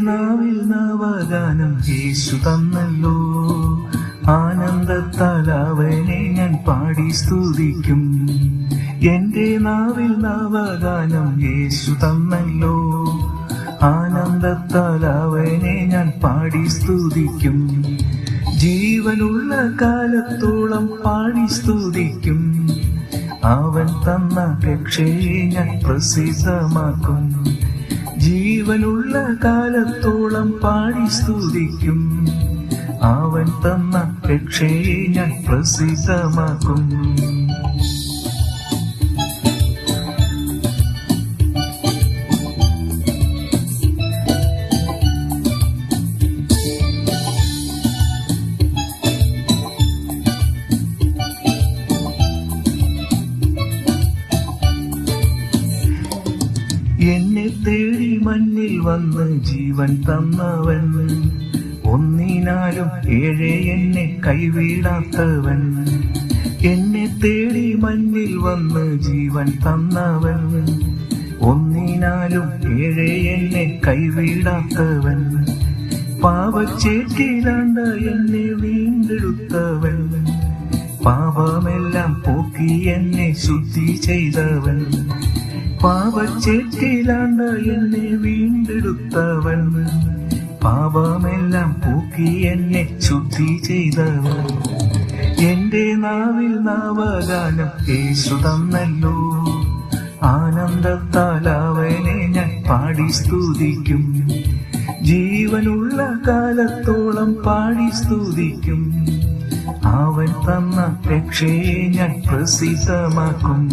നാവിൽ നവഗാനം യേശു തന്നല്ലോ. ആനന്ദത്താൽ അവനെ ഞാൻ പാടി സ്തുതിക്കും. എന്റെ നാവിൽ നവഗാനം യേശു തന്നല്ലോ. ആനന്ദത്താൽ അവനെ ഞാൻ പാടി സ്തുതിക്കും. ജീവനുള്ള കാലത്തോളം പാടി സ്തുതിക്കും. അവൻ തന്ന രക്ഷയെ ഞാൻ പ്രസിദ്ധമാക്കും. ജീവനുള്ള കാലത്തോളം പാടി സ്തുതിക്കും. അവൻ തന്ന രക്ഷയെ ഞാൻ പ്രസിദ്ധമാക്കും. എന്നെ തേടി മഞ്ഞിൽ വന്ന് ജീവൻ തന്നവൻ. ഒന്നിനാലും ഏഴേ എന്നെ കൈവീടാത്തവൻ. എന്നെ തേടി മണ്ണിൽ വന്ന് ജീവൻ തന്നവൻ. ഒന്നിനാലും ഏഴേ എന്നെ കൈവീടാത്തവൻ. പാവച്ചേറ്റിലാണ്ട എന്നെ വീണ്ടെടുത്തവൻ. പാപമെല്ലാം പോക്കി എന്നെ ശുദ്ധി ചെയ്തവൻ. പാപച്ചേറ്റിലാണ്ട എന്നെ വീണ്ടെടുത്തവൻ പാപമെല്ലാം പൂക്കി എന്നെ ശുദ്ധി ചെയ്തവൻ എന്റെ നാവിൽ നാവഗാനം യേശു തന്നല്ലോ. ആനന്ദത്താൽ അവനെ ഞാൻ പാടി സ്തുതിക്കും. ജീവനുള്ള കാലത്തോളം പാടി സ്തുതിക്കും. അവൻ തന്ന രക്ഷയെ ഞാൻ പ്രസിദ്ധമാക്കും.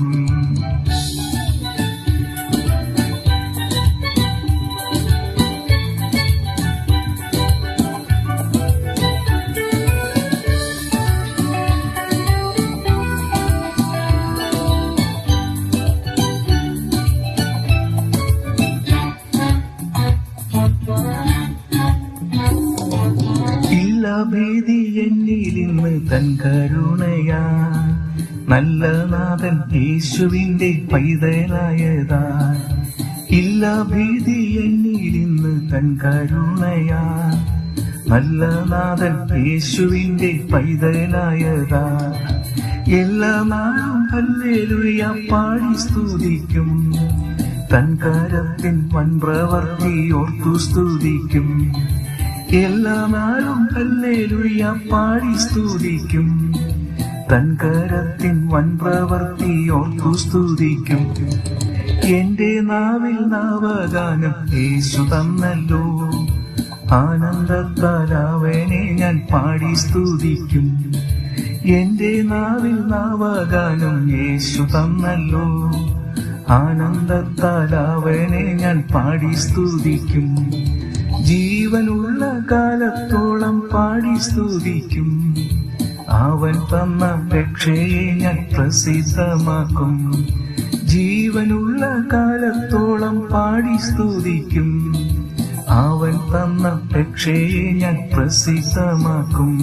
തൻ കരുണയാ. നല്ല നാഥൻ യേശുവിന്റെ പൈതലായതാ. ഇല്ല ഭീതി എന്നിൽ ഇന്ന് തൻ കരുണയാ. നല്ല നാഥൻ യേശുവിന്റെ പൈതലായതാ. എല്ലാ നാളും ഹല്ലേലൂയ പാടി സ്തുതിക്കും. തൻ കരത്തിൻ വൻപ്രവർത്തി ഓർത്തു സ്തുതിക്കും. എല്ലാ നാളും ഹല്ലേലൂയ പാടി സ്തുതിക്കും. തൻ കരത്തിൻ വൻപ്രവർത്തി ഓർത്തു സ്തുതിക്കും. എന്റെ നാവിൽ നാവഗാനം യേശു തന്നല്ലോ. ആനന്ദത്താലാവനെ ഞാൻ പാടി സ്തുതിക്കും. എന്റെ നാവിൽ നാവഗാനം യേശു തന്നല്ലോ. ആനന്ദത്താലാവനെ ഞാൻ പാടി സ്തുതിക്കും. ജീവനുള്ള കാലത്തോളം പാടി സ്തുതിക്കും. അവൻ തന്ന രക്ഷയെ ഞാൻ പ്രസിദ്ധമാക്കും. ജീവനുള്ള കാലത്തോളം പാടി സ്തുതിക്കും. അവൻ തന്ന രക്ഷയെ ഞാൻ പ്രസിദ്ധമാക്കും.